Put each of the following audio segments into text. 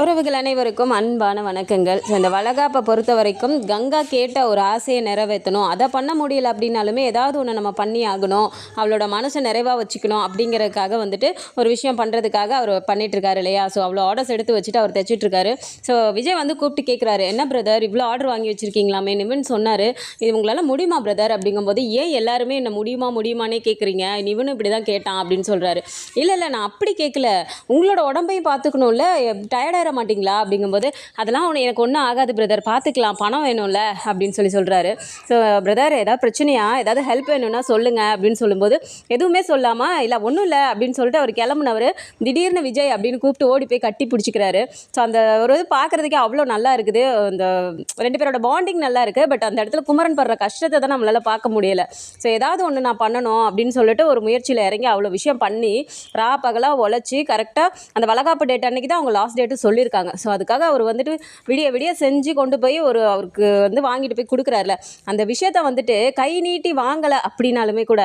உறவுகள் அனைவருக்கும் அன்பான வணக்கங்கள். ஸோ இந்த வளகாப்பை பொறுத்த வரைக்கும் கங்கா கேட்ட ஒரு ஆசையை நிறைவேற்றணும். அதை பண்ண முடியல அப்படின்னாலுமே ஏதாவது ஒன்று நம்ம பண்ணி ஆகணும். அவளோட மனசை நிறைவாக வச்சுக்கணும் அப்படிங்கிறதுக்காக வந்துட்டு ஒரு விஷயம் பண்ணுறதுக்காக அவர் பண்ணிட்டு இருக்காரு இல்லையா? ஸோ அவ்வளோ ஆர்டர்ஸ் எடுத்து வச்சுட்டு அவர் தைச்சிட்ருக்காரு ஸோ விஜய் வந்து கூப்பிட்டு கேட்குறாரு என்ன பிரதர் இவ்வளோ ஆர்டர் வாங்கி வச்சிருக்கீங்களாமே? நிவன் சொன்னார் இது உங்களால் முடியுமா பிரதர் அப்படிங்கும்போது ஏன் எல்லாருமே என்ன முடியுமா முடியுமானே கேட்குறீங்க நிவனும் இப்படி தான் கேட்டான் அப்படின்னு சொல்கிறாரு இல்லை இல்லை நான் அப்படி கேட்கல உங்களோட உடம்பையும் பார்த்துக்கணும்ல. ஆயிட மாட்டிங்களா அப்படிங்கும்போது அதெல்லாம் ஒன்று எனக்கு ஒன்றும் ஆகாது பிரதர் பார்த்துக்கலாம் பணம் வேணும்ல அப்படின்னு சொல்லி சொல்கிறாரு ஸோ பிரதர் ஏதாவது பிரச்சனையா? ஏதாவது ஹெல்ப் வேணும்னா சொல்லுங்கள் அப்படின்னு சொல்லும்போது எதுவுமே சொல்லாமல் இல்லை ஒன்றும் இல்லை அப்படின்னு சொல்லிட்டு அவர் கிளம்புனவர் திடீர்னு விஜய் அப்படின்னு கூப்பிட்டு ஓடி போய் கட்டி பிடிச்சிக்கிறாரு. ஸோ அந்த ஒரு இது பார்க்குறதுக்கே அவ்வளோ நல்லா இருக்குது. அந்த ரெண்டு பேரோட பாண்டிங் நல்லா இருக்குது பட் அந்த இடத்துல குமரன் படுற கஷ்டத்தை தான் நம்மளால் பார்க்க முடியலை. ஸோ ஏதாவது ஒன்று நான் பண்ணணும் அப்படின்னு சொல்லிட்டு ஒரு முயற்சியில் இறங்கி அவ்வளோ விஷயம் பண்ணி ரா பகலாக உழைச்சி கரெக்டாக அந்த வளகாப்பு டேட் அன்னைக்கு தான் அவங்க லாஸ்ட் டேட்டு சொல்லியிருக்காங்க. ஸோ அதுக்காக அவர் வந்துட்டு விடிய விடிய செஞ்சு கொண்டு போய் ஒரு அவருக்கு வந்து வாங்கிட்டு போய் கொடுக்குறாருல. அந்த விஷயத்த வந்துட்டு கை நீட்டி வாங்கலை அப்படின்னாலுமே கூட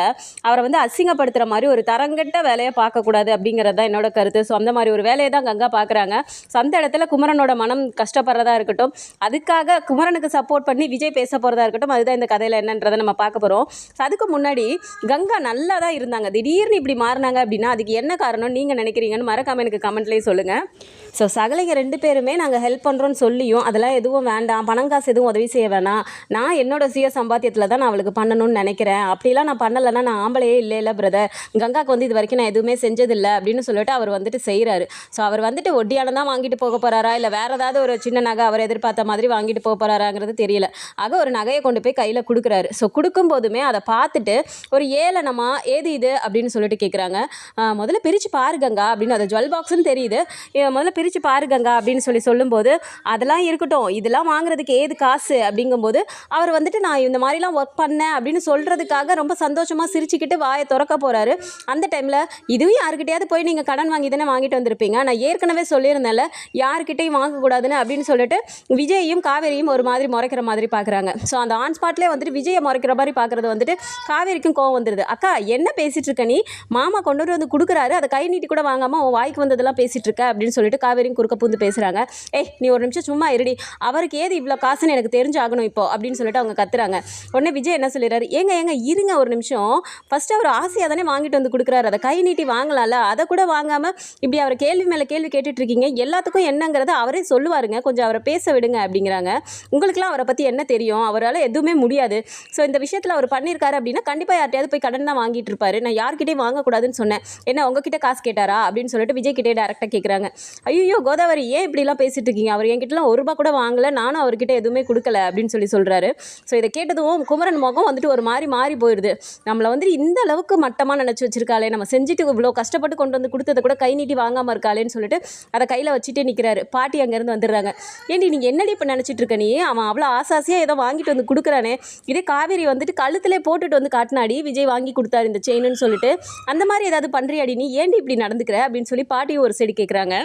அவரை வந்து அசிங்கப்படுத்துகிற மாதிரி ஒரு தரங்கட்ட வேலையை பார்க்கக்கூடாது அப்படிங்கிறது தான் என்னோட கருத்து. ஸோ அந்த மாதிரி ஒரு வேலையை தான் கங்கா பார்க்குறாங்க. ஸோ அந்த இடத்துல குமரனோட மனம் கஷ்டப்படுறதா இருக்கட்டும் அதுக்காக குமரனுக்கு சப்போர்ட் பண்ணி விஜய் பேச போகிறதா இருக்கட்டும் அதுதான் இந்த கதையில் என்னன்றதை நம்ம பார்க்க போகிறோம் ஸோ அதுக்கு முன்னாடி கங்கா நல்லா தான் இருந்தாங்க. திடீர்னு இப்படி மாறினாங்க அப்படின்னா அதுக்கு என்ன காரணம் நீங்கள் நினைக்கிறீங்கன்னு மறக்காம எனக்கு கமெண்ட்லேயே சொல்லுங்கள் ஸோ சகலைங்க ரெண்டு பேருமே நாங்கள் ஹெல்ப் பண்ணுறோன்னு சொல்லியும் அதெல்லாம் எதுவும் வேண்டாம். பணம் காசு எதுவும் உதவி செய்ய வேணாம். நான் என்னோட சுய சம்பாத்தியத்தில் தான் நான் அவளுக்கு பண்ணணும்னு நினைக்கிறேன். அப்படிலாம் நான் பண்ணலைன்னா நான் ஆம்பளையே இல்லை இல்லை பிரதர் கங்காக்கு வந்து இது வரைக்கும் நான் எதுவுமே செஞ்சதில்லை அப்படின்னு சொல்லிட்டு அவர் வந்துட்டு செய்கிறாரு ஸோ அவர் வந்துட்டு ஒட்டியானம் தான் வாங்கிட்டு போக போகிறாரா இல்லை வேறு ஏதாவது ஒரு சின்ன நகை அவர் எதிர்பார்த்த மாதிரி வாங்கிட்டு போக போகிறாராங்கிறது தெரியல. ஆக ஒரு நகையை கொண்டு போய் கையில் கொடுக்குறாரு. ஸோ கொடுக்கும் போதுமே அதை பார்த்துட்டு ஒரு ஏளனமா ஏது இது அப்படின்னு சொல்லிட்டு கேட்குறாங்க முதல்ல பிரித்து பாரு அப்படின்னு அது ஜுவல் பாக்ஸ்னு தெரியுது. முதல்ல பிரித்து பிரித்து பாருங்கங்க அப்படின்னு சொல்லி சொல்லும்போது அதெல்லாம் இருக்கட்டும். இதெல்லாம் வாங்குறதுக்கு ஏது காசு? அப்படிங்கும்போது அவர் வந்துட்டு நான் இந்த மாதிரிலாம் ஒர்க் பண்ணேன். அப்படின்னு சொல்கிறதுக்காக ரொம்ப சந்தோஷமாக சிரிச்சுக்கிட்டு வாயை திறக்க போகிறாரு அந்த டைமில் இதுவும் யாருக்கிட்டையாவது போய் நீங்கள் கடன் வாங்கி தானே வாங்கிட்டு வந்திருப்பீங்க? நான் ஏற்கனவே சொல்லியிருந்தேன்ல யாருக்கிட்டையும் வாங்கக்கூடாதுன்னு அப்படின்னு சொல்லிட்டு விஜயையும் காவேரியும் ஒரு மாதிரி முறைக்கிற மாதிரி பார்க்குறாங்க ஸோ அந்த ஆன் ஸ்பாட்லேயே வந்துட்டு விஜயை முறைக்கிற மாதிரி பார்க்குறது வந்துட்டு காவேரிக்கும் கோவம் வந்துடுது அக்கா என்ன பேசிகிட்டு இருக்க நீ? மாமா கொண்டு வந்து கொடுக்குறாரு. அதை கை நீட்டி கூட வாங்காமல் உன் வாய்க்கு வந்ததெல்லாம் பேசிகிட்டு இருக்க அப்படின்னு சொல்லிட்டு காவேரியும் குறுக்க பூந்து பேசுகிறாங்க ஏய் நீ ஒரு நிமிஷம் சும்மா இருடி. அவருக்கு ஏது இவ்வளோ காசுன்னு எனக்கு தெரிஞ்சாகணும் இப்போ அப்படின்னு சொல்லிட்டு அவங்க கத்துறாங்க. உடனே விஜய் என்ன சொல்லிடுறாரு? ஏங்க ஏங்க இருங்க ஒரு நிமிஷம். ஃபஸ்ட்டு அவர் ஆசையாக தானே வாங்கிட்டு வந்து கொடுக்குறாரு. அதை கை நீட்டி வாங்கலாம்ல. அதை கூட வாங்காமல் இப்படி அவர் கேள்வி மேலே கேள்வி கேட்டுட்ருக்கீங்க எல்லாத்துக்கும் என்னங்கிறத அவரே சொல்லுவாருங்க. கொஞ்சம் அவரை பேச விடுங்க அப்படிங்கிறாங்க. உங்களுக்குலாம் அவரை பற்றி என்ன தெரியும்? அவரால் எதுவுமே முடியாது. ஸோ இந்த விஷயத்தில் அவர் பண்ணியிருக்காரு அப்படின்னா கண்டிப்பாக யார்ட்டையாவது போய் கடன் தான் வாங்கிட்டு இருப்பாரு. நான் யார்கிட்டையும் வாங்கக்கூடாதுன்னு சொன்னேன். என்ன உங்ககிட்ட காசு கேட்டாரா? அப்படின்னு சொல்லிட்டு விஜய் கிட்டே டேரெக்டாக கேட்குறாங்க ஐயோ கோதாவரி ஏன் இப்படிலாம் பேசிட்டு இருக்கீங்க அவர் என்கிட்டலாம் ஒரு ரூபா கூட வாங்கலை. நானும் அவர்கிட்ட எதுவுமே கொடுக்கல அப்படின்னு சொல்லி சொல்கிறாரு ஸோ இதை கேட்டதும் குமரன் முகம் வந்துட்டு ஒரு மாதிரி மாறி போயிடுது நம்மளை வந்து இந்த அளவுக்கு மட்டமாக நினச்சி வச்சிருக்காளே. நம்ம செஞ்சுட்டு இவ்வளோ கஷ்டப்பட்டு கொண்டு வந்து கொடுத்ததை கூட கை நீட்டி வாங்காமல் இருக்காளேன்னு சொல்லிட்டு அதை கையில் வச்சுட்டே நிற்கிறாரு பாட்டி அங்கேருந்து வந்துடுறாங்க. ஏண்டி நீங்கள் என்னடி இப்போ நினச்சிட்டு இருக்க நீ? அவன் அவ்வளோ ஆசாசியாக ஏதோ வாங்கிட்டு வந்து கொடுக்குறானே. இதே காவேரி வந்துட்டு கழுத்தில் போட்டுட்டு வந்து காட்டினாடி விஜய் வாங்கி கொடுத்தாரு இந்த செயின்னு சொல்லிட்டு. அந்த மாதிரி ஏதாவது பண்ணுறியாடி நீ? ஏண்டி இப்படி நடந்துக்கிற? அப்படின்னு சொல்லி பாட்டி ஒரு செடி கேட்குறாங்க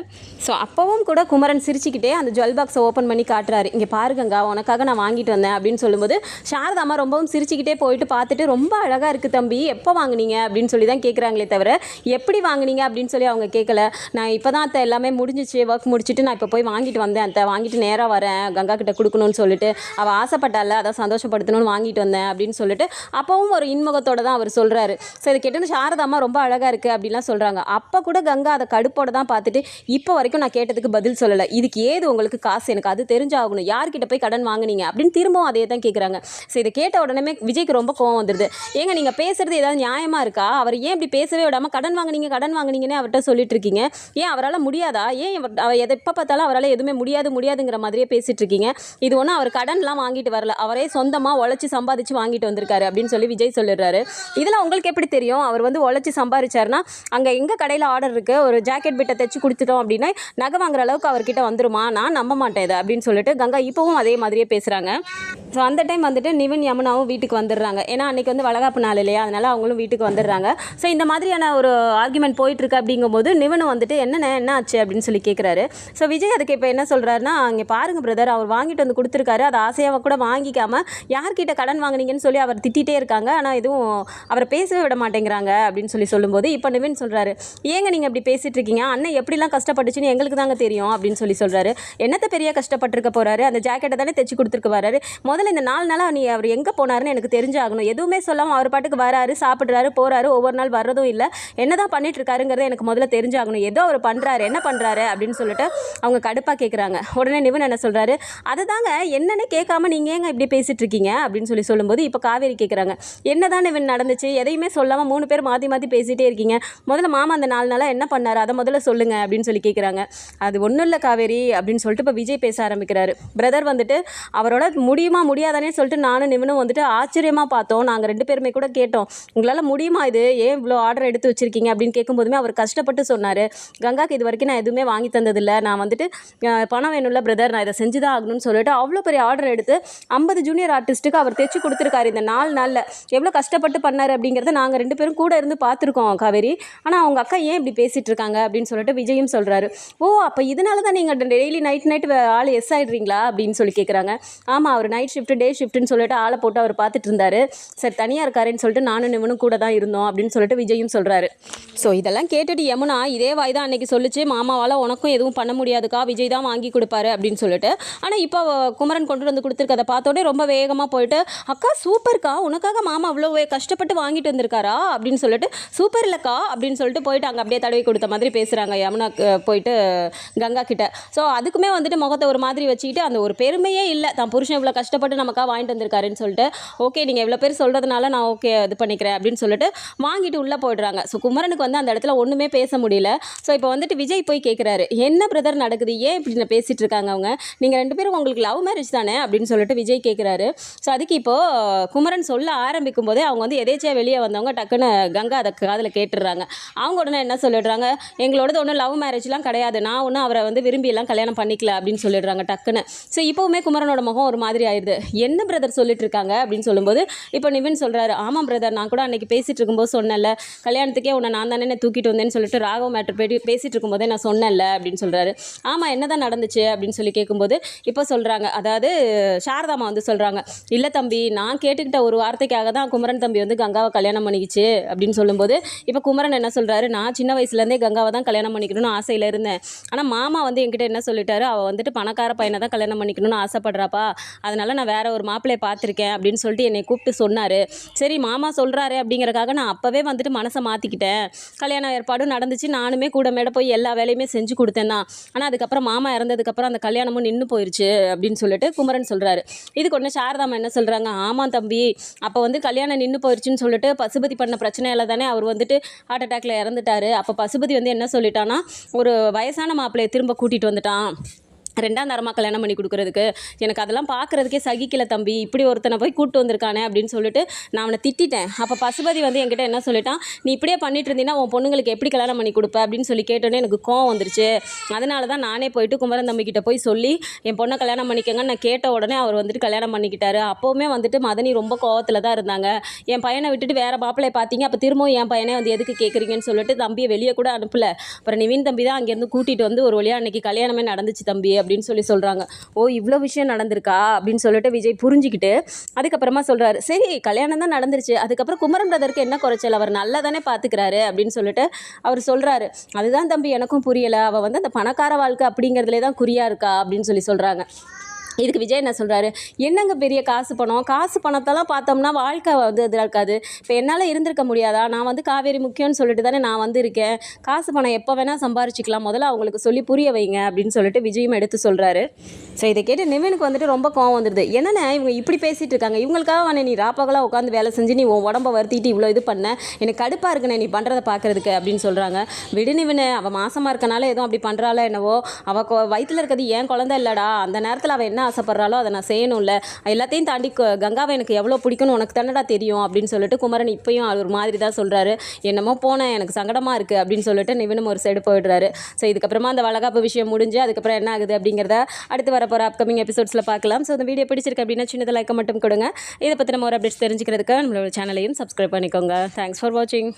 ஸோ அப்போவும் கூட குமரன் சிரிச்சுக்கிட்டே அந்த ஜுவல் பாக்ஸை ஓப்பன் பண்ணி காட்டுறாரு. இங்கே பாருங்கங்க உனக்காக நான் வாங்கிட்டு வந்தேன் அப்படின்னு சொல்லும்போது சாரதாமா ரொம்பவும் சிரிச்சுக்கிட்டே போயிட்டு பார்த்துட்டு ரொம்ப அழகாக இருக்குது தம்பி எப்போ வாங்குனீங்க? அப்படின்னு சொல்லி தான் கேட்குறாங்களே தவிர எப்படி வாங்குனீங்க? அப்படின்னு சொல்லி அவங்க கேட்கல நான் இப்போ தான் அத்தை எல்லாமே முடிஞ்சிச்சு ஒர்க் முடிச்சுட்டு நான் இப்போ போய் வாங்கிட்டு வந்தேன் அத்தை. வாங்கிட்டு நேராக வரேன் கங்கா கிட்ட கொடுக்கணும்னு சொல்லிட்டு. அவள் ஆசைப்பட்டால அதை சந்தோஷப்படுத்தணும்னு வாங்கிட்டு வந்தேன் அப்படின்னு சொல்லிட்டு அப்பவும் ஒரு இன்முகத்தோட தான் அவர் சொல்கிறாரு ஸோ இதை கேட்டு சாரதாமா ரொம்ப அழகாக இருக்குது அப்படின்லாம் சொல்கிறாங்க அப்போ கூட கங்கா அதை கடுப்போட தான் பார்த்துட்டு இப்போ வரைக்கும் நான் கேட்டதுக்கு பதில் சொல்லலை. இதுக்கு ஏது உங்களுக்கு காசு? எனக்கு அது தெரிஞ்சாகணும். யார்கிட்ட போய் கடன் வாங்குனீங்க? அப்படின்னு திரும்பவும் அதே தான் கேட்குறாங்க ஸோ இதை கேட்ட உடனே விஜய்க்கு ரொம்ப கோவம் வந்துடுது ஏங்க நீங்கள் பேசுறது ஏதாவது நியாயமாக இருக்கா? அவர் ஏன் இப்படி பேசவே விடாமல் கடன் வாங்குனீங்க கடன் வாங்கினீங்கன்னு அவர்கிட்ட சொல்லிட்டு இருக்கீங்க? ஏன் அவரால் முடியாதா? ஏன் அவர் எதை எப்போ பார்த்தாலும் அவரால் எதுவுமே முடியாது முடியாதுங்கிற மாதிரியே பேசிகிட்டு இருக்கீங்க. இது ஒன்றும் அவர் கடன்லாம் வாங்கிட்டு வரல. அவரே சொந்தமாக உழைச்சி சம்பாதிச்சு வாங்கிட்டு வந்திருக்காரு அப்படின்னு சொல்லி விஜய் சொல்லிடுறாரு. இதெல்லாம் உங்களுக்கு எப்படி தெரியும்? அவர் வந்து உழைச்சி சம்பாதிச்சாருன்னா அங்கே எங்கள் கடையில் ஆர்டர் இருக்குது ஒரு ஜாக்கெட் பிட்டை தைச்சி கொடுத்துட்டோம் அப்படின்னா நகை வாங்குற அளவுக்கு அவர்கிட்ட வந்துருமா? நான் நம்ப மாட்டேன் இதை அப்படின்னு சொல்லிட்டு கங்கா இப்போவும் அதே மாதிரியே பேசுகிறாங்க ஸோ அந்த டைம் வந்துட்டு நிவின் யமுனாவும் வீட்டுக்கு வந்துடுறாங்க. ஏன்னா அன்றைக்கி வந்து வளகாப்பு நாள் இல்லையா? அதனால் அவங்களும் வீட்டுக்கு வந்துடுறாங்க. ஸோ இந்த மாதிரியான ஒரு ஆர்குமெண்ட் போயிட்டுருக்கு அப்படிங்கும்போது நிவனும் வந்துட்டு என்னென்ன என்ன ஆச்சு? அப்படின்னு சொல்லி கேட்குறாரு ஸோ விஜய் அதுக்கு இப்போ என்ன சொல்கிறாருன்னா இங்கே பாருங்கள் பிரதர் அவர் வாங்கிட்டு வந்து கொடுத்துருக்காரு. அதை ஆசையாக கூட வாங்கிக்காமல் யார்கிட்ட கடன் வாங்குனீங்கன்னு சொல்லி அவர் திட்டிகிட்டே இருக்காங்க. ஆனால் எதுவும் அவரை பேசவே விட மாட்டேங்கிறாங்க. அப்படின்னு சொல்லி சொல்லும்போது இப்போ நிவின் சொல்கிறாரு ஏங்க நீங்கள் இப்படி பேசிகிட்டு இருக்கீங்க? அண்ணன் எப்படிலாம் கஷ்டப்பட்டுச்சுன்னு எங்களுக்கு தாங்க தெரியும். அப்படின்னு சொல்லி சொல்கிறாரு என்னத்த பெரிய கஷ்டப்பட்டிருக்க போகிறாரு அந்த ஜாக்கெட்டை தானே தைச்சி கொடுத்துருக்கு வராரு. முதல்ல இந்த நாலு நாளாக நீ அவர் எங்கே போனாருன்னு எனக்கு தெரிஞ்சாகணும். எதுவுமே சொல்லாமல் அவர் பாட்டுக்கு வராரு சாப்பிட்றாரு போகிறாரு ஒவ்வொரு நாள் வர்றதும் இல்லை. என்ன தான் பண்ணிட்டு இருக்காருங்கிறத எனக்கு முதல்ல தெரிஞ்சாகணும். ஏதோ அவர் பண்ணுறாரு என்ன பண்ணுறாரு அப்படின்னு சொல்லிட்டு அவங்க கடுப்பாக கேட்குறாங்க உடனே நிவன் என்ன சொல்கிறாரு அதை தாங்க என்னென்னு கேட்காம நீங்கள் ஏங்க இப்படி பேசிகிட்டு இருக்கீங்க அப்படின்னு சொல்லி சொல்லும்போது இப்போ காவேரி கேட்குறாங்க என்ன தான் நிவன் நடந்துச்சு? எதையுமே சொல்லாமல் மூணு பேர் மாற்றி மாற்றி பேசிகிட்டே இருக்கீங்க. முதல்ல மாமா அந்த நாலு நாளாக என்ன பண்ணார்? அதை முதல்ல சொல்லுங்கள் அப்படின்னு சொல்லி கேட்குறாங்க அது ஒன்றும் இல்லை காவேரி. அப்படின்னு சொல்லிட்டு இப்போ விஜய் பேச ஆரம்பிக்கிறாரு. பிரதர் வந்துட்டு அவரோட முடியுமா முடியாதானே சொல்லிட்டு நானும் நிமிடம் வந்துட்டு ஆச்சரியமாக பார்த்தோம். நாங்கள் ரெண்டு பேருமே கூட கேட்டோம். உங்களால் முடியுமா இது? ஏன் இவ்வளோ ஆர்டர் எடுத்து வச்சிருக்கீங்க? அப்படின்னு கேட்கும்போதுமே அவர் கஷ்டப்பட்டு சொன்னார். கங்காக்கு இது வரைக்கும் நான் எதுவுமே வாங்கி தந்ததில்லை. நான் வந்துட்டு பணம் வேணும்ல பிரதர் நான் இதை செஞ்சு தான் ஆகணும்னு சொல்லிட்டு அவ்வளோ பெரிய ஆர்டர் எடுத்து ஐம்பது ஜூனியர் ஆர்டிஸ்ட்டுக்கு அவர் தைச்சு கொடுத்துருக்காரு இந்த நாலு நாளில். எவ்வளோ கஷ்டப்பட்டு பண்ணார் அப்படிங்கிறத நாங்கள் ரெண்டு பேரும் கூட இருந்து பார்த்துருக்கோம் காவேரி. ஆனால் அவங்க அக்கா ஏன் இப்படி பேசிகிட்டு இருக்காங்க? அப்படின்னு சொல்லிட்டு விஜயும் சொல்கிறாரு ஓ அப்போ இதனால தான் நீங்கள் டெய்லி நைட் நைட் ஆள் எஸ் ஆகிடுறீங்களா அப்படின்னு சொல்லி கேட்குறாங்க ஆமாம் அவர் நைட் ஷிஃப்ட் டே ஷிஃப்ட்னு சொல்லிட்டு ஆளை போட்டு அவர் பார்த்துட்டு இருந்தாரு. சரி தனியாக இருக்காருன்னு சொல்லிட்டு நானும் நிவனும் கூட தான் இருந்தோம் அப்படின்னு சொல்லிட்டு விஜயும் சொல்கிறாரு ஸோ இதெல்லாம் கேட்டுட்டு யமுனா இதே வாய் தான் அன்னைக்கு சொல்லிச்சு. மாமாவால் உனக்கும் எதுவும் பண்ண முடியாதுக்கா விஜய் தான் வாங்கி கொடுப்பாரு அப்படின்னு சொல்லிட்டு. ஆனால் இப்போ குமரன் கொண்டு வந்து கொடுத்துருக்கதை பார்த்தோன்னே ரொம்ப வேகமாக போயிட்டு அக்கா சூப்பர்க்கா உனக்காக மாமா அவ்வளோ கஷ்டப்பட்டு வாங்கிட்டு வந்திருக்காரா? அப்படின்னு சொல்லிட்டு சூப்பர் இல்லைக்கா அப்படின்னு சொல்லிட்டு போயிட்டு அங்கே அப்படியே தடவி கொடுத்த மாதிரி பேசுகிறாங்க யமுனாக்கு போயிட்டு கங்கா கிட்ட. ஸோ அதுக்குமே வந்துட்டு முகத்தை ஒரு மாதிரி வச்சுக்கிட்டு அந்த ஒரு பெருமையே இல்லை. தான் புருஷன் இவ்வளோ கஷ்டப்பட்டு நமக்காக வாங்கிட்டு வந்திருக்காருன்னு சொல்லிட்டு ஓகே நீங்கள் இவ்வளோ பேர் சொல்கிறதுனால நான் ஓகே இது பண்ணிக்கிறேன் அப்படின்னு சொல்லிட்டு வாங்கிட்டு உள்ளே போயிடுறாங்க. ஸோ குமரனுக்கு வந்து அந்த இடத்துல ஒன்றுமே பேச முடியல. ஸோ இப்போ வந்துட்டு விஜய் போய் கேட்குறாரு என்ன பிரதர் நடக்குது? ஏன் இப்படி நான் பேசிகிட்டு இருக்காங்க அவங்க? நீங்கள் ரெண்டு பேரும் உங்களுக்கு லவ் மேரேஜ் தானே? அப்படின்னு சொல்லிட்டு விஜய் கேட்குறாரு ஸோ அதுக்கு இப்போது குமரன் சொல்ல ஆரம்பிக்கும் போதே அவங்க வந்து எதேச்சியாக வெளியே வந்தவங்க டக்குன்னு கங்கா அதை காதில் கேட்டுடுறாங்க. அவங்க உடனே என்ன சொல்லிடுறாங்க? எங்களோடது ஒன்றும் லவ் மேரேஜ்லாம் கிடையாது. நான் ஒன்றும் அவரை வந்து விரும்பியெல்லாம் கல்யாணம் பண்ணிக்கல அப்படின்னு சொல்லிடுறாங்க டக்குன்னு. ஸோ இப்போவுமே குமரனோட முகம் ஒரு மாதிரி ஆயிடுது. என்ன பிரதர் சொல்லிட்டு இருக்காங்க அப்படின்னு சொல்லும்போது இப்போ நிவின் சொல்கிறாரு ஆமாம் பிரதர் நான் கூட அன்றைக்கி பேசிகிட்டு இருக்கும்போது சொன்னல கல்யாணத்துக்கே உன்னை நான் தானே தூக்கிட்டு வந்தேன்னு சொல்லிட்டு ராகவ மேட்ரு போயிட்டு பேசிகிட்டு இருக்கும்போதே நான் சொன்னேன்ல அப்படின்னு சொல்கிறாரு ஆமாம் என்னதான் நடந்துச்சு? அப்படின்னு சொல்லி கேட்கும்போது இப்போ சொல்கிறாங்க அதாவது சாரதாமா வந்து சொல்கிறாங்க இல்லை தம்பி நான் கேட்டுக்கிட்ட ஒரு வார்த்தைக்காக தான் குமரன் தம்பி வந்து கங்காவை கல்யாணம் பண்ணிக்கிச்சு அப்படின்னு சொல்லும்போது இப்போ குமரன் என்ன சொல்கிறாரு நான் சின்ன வயசுலேருந்தே கங்காவை தான் கல்யாணம் பண்ணிக்கணும்னு ஆசையில் இருந்தேன். ஆனால் மாமா வந்து என்கிட்ட என்ன சொல்லிட்டாரு அவள் வந்துட்டு பணக்கார பையனை தான் கல்யாணம் பண்ணிக்கணும்னு ஆசைப்படுறாப்பா. அதனால் நான் நான் வேற ஒரு மாப்பிள்ளையை பார்த்துருக்கேன் அப்படின்னு சொல்லிட்டு என்னை கூப்பிட்டு சொன்னார். சரி மாமா சொல்கிறாரு அப்படிங்கிறக்காக நான் அப்போவே வந்துட்டு மனசை மாற்றிக்கிட்டேன் கல்யாண ஏற்பாடும் நடந்துச்சு. நானுமே கூட மேட போய் எல்லா வேலையுமே செஞ்சு கொடுத்தேன் தான். ஆனால் அதுக்கப்புறம் மாமா இறந்ததுக்கப்புறம் அந்த கல்யாணமும் நின்று போயிடுச்சு அப்படின்னு சொல்லிட்டு குமரன் சொல்கிறாரு இதுக்கு உடனே சாரதாமா என்ன சொல்கிறாங்க ஆமாம் தம்பி அப்போ வந்து கல்யாணம் நின்று போயிருச்சுன்னு சொல்லிட்டு பசுபதி பண்ண பிரச்சனையில் தானே அவர் வந்துட்டு ஹார்ட் அட்டாக்ல இறந்துட்டாரு. அப்போ பசுபதி வந்து என்ன சொல்லிட்டான்னா ஒரு வயசான மாப்பிள்ளையை திரும்ப கூட்டிகிட்டு வந்துட்டான். ரெண்டாம் தரமாக கல்யாணம் பண்ணி கொடுக்குறதுக்கு. எனக்கு அதெல்லாம் பார்க்குறதுக்கே சகிக்கல தம்பி. இப்படி ஒருத்தனை போய் கூட்டு வந்திருக்கானே அப்படின்னு சொல்லிட்டு நான் அவனை திட்டிட்டேன். அப்போ பசுபதி வந்து என்கிட்ட என்ன சொல்லிட்டான்? நீ இப்படியே பண்ணிட்டு இருந்தீங்கன்னா உன் பொண்ணுங்களுக்கு எப்படி கல்யாணம் பண்ணி கொடுப்ப? அப்படின்னு சொல்லி கேட்டோன்னே எனக்கு கோவம் வந்துருச்சு. அதனால தான் நானே போயிட்டு குமரன் தம்பி கிட்ட போய் சொல்லி என் பொண்ணை கல்யாணம் பண்ணிக்கங்கன்னு நான் கேட்ட உடனே அவர் வந்துட்டு கல்யாணம் பண்ணிக்கிட்டாரு. அப்போவுமே வந்துட்டு மதனி ரொம்ப கோவத்தில் தான் இருந்தாங்க. என் பையனை விட்டுட்டு வேற மாப்பிள்ளையை பார்த்தீங்க அப்போ திரும்பவும் என் பையனை வந்து எதுக்கு கேட்குறீங்கன்னு சொல்லிட்டு தம்பியை வெளியே கூட அனுப்பல. அப்புறம் நிவின் தம்பி தான் அங்கேருந்து கூட்டிகிட்டு வந்து ஒரு வழியாக அன்னைக்கு கல்யாணமே நடந்துச்சு தம்பி. அப்படின்னு சொல்லி சொல்கிறாங்க ஓ இவ்வளோ விஷயம் நடந்திருக்கா? அப்படின்னு சொல்லிட்டு விஜய் புரிஞ்சுக்கிட்டு அதுக்கப்புறமா சொல்கிறாரு சரி கல்யாணம் தான் நடந்துருச்சு. அதுக்கப்புறம் குமரம் பிரதருக்கு என்ன குறைச்சல்? அவர் நல்லா தானே பார்த்துக்கிறாரு அப்படின்னு சொல்லிட்டு அவர் சொல்கிறாரு அதுதான் தம்பி எனக்கும் புரியலை. அவள் வந்து அந்த பணக்கார வாழ்க்கை அப்படிங்கிறதுலே தான் குறியா இருக்கா? அப்படின்னு சொல்லி சொல்கிறாங்க இதுக்கு விஜய் என்ன சொல்கிறாரு என்னங்க பெரிய காசு பணம்? காசு பணத்தெல்லாம் பார்த்தோம்னா வாழ்க்கை வந்து இதில் இருக்காது. இப்போ என்னால் இருந்திருக்க முடியாதா? நான் வந்து காவேரி முக்கியம்னு சொல்லிட்டு தானே நான் வந்து இருக்கேன் காசு பணம் எப்போ வேணால் சம்பாரிச்சிக்கலாம். முதல்ல அவங்களுக்கு சொல்லி புரிய வைங்க அப்படின்னு சொல்லிட்டு விஜயும் எடுத்து சொல்கிறாரு ஸோ இதை கேட்டு நிவினுக்கு வந்துட்டு ரொம்ப கோவம் வந்துடுது என்னென்ன இவங்க இப்படி பேசிகிட்டு இருக்காங்க? இவங்களுக்காக வந்து நீ ராப்பகலாக உட்காந்து வேலை செஞ்சு நீ உன் உடம்ப வருத்திட்டு இவ்வளோ இது பண்ண. எனக்கு கடுப்பாக இருக்குண்ணே நீ பண்ணுறதை பார்க்குறதுக்கு அப்படின்னு சொல்கிறாங்க விடு நிவினு அவள் மாசமாக இருக்கனால எதுவும் அப்படி பண்ணுறாளோ என்னவோ. அவள் வயிற்றில் இருக்கிறது ஏன் குழந்தை இல்லைடா. அந்த நேரத்தில் அவள் என்ன ஆசைப்பட்றாலோ அதை நான் செய்யணும்ல. எல்லாத்தையும் தாண்டி கங்காவை எனக்கு எவ்வளோ பிடிக்கும்னு உனக்கு தானடா தெரியும் அப்படின்னு சொல்லிட்டு குமரன் இப்பயும் ஒரு மாதிரி தான் சொல்கிறாரு என்னமோ போனேன் எனக்கு சங்கடமாக இருக்குது அப்படின்னு சொல்லிட்டு நிவினும் ஒரு சைடு போயிடுறாரு. ஸோ இதுக்கப்புறமா அந்த வளகாப்பு விஷயம் முடிஞ்சு அதுக்கப்புறம் என்ன ஆகுது அப்படிங்கிறத அடுத்து வரப்போகிற அப்கமிங் எபிசோட்ஸில் பார்க்கலாம். ஸோ இந்த வீடியோ பிடிச்சிருக்கு அப்படின்னா சின்னதாக லைக்கை மட்டும் கொடுங்க. இதை பற்றி நம்ம ஒரு அப்டேட்ஸ் தெரிஞ்சுக்கிறதுக்கு நம்மளோட சேனலையும் சப்ஸ்கிரைப் பண்ணிக்கோங்க. தேங்க்ஸ் ஃபார் வாட்சிங்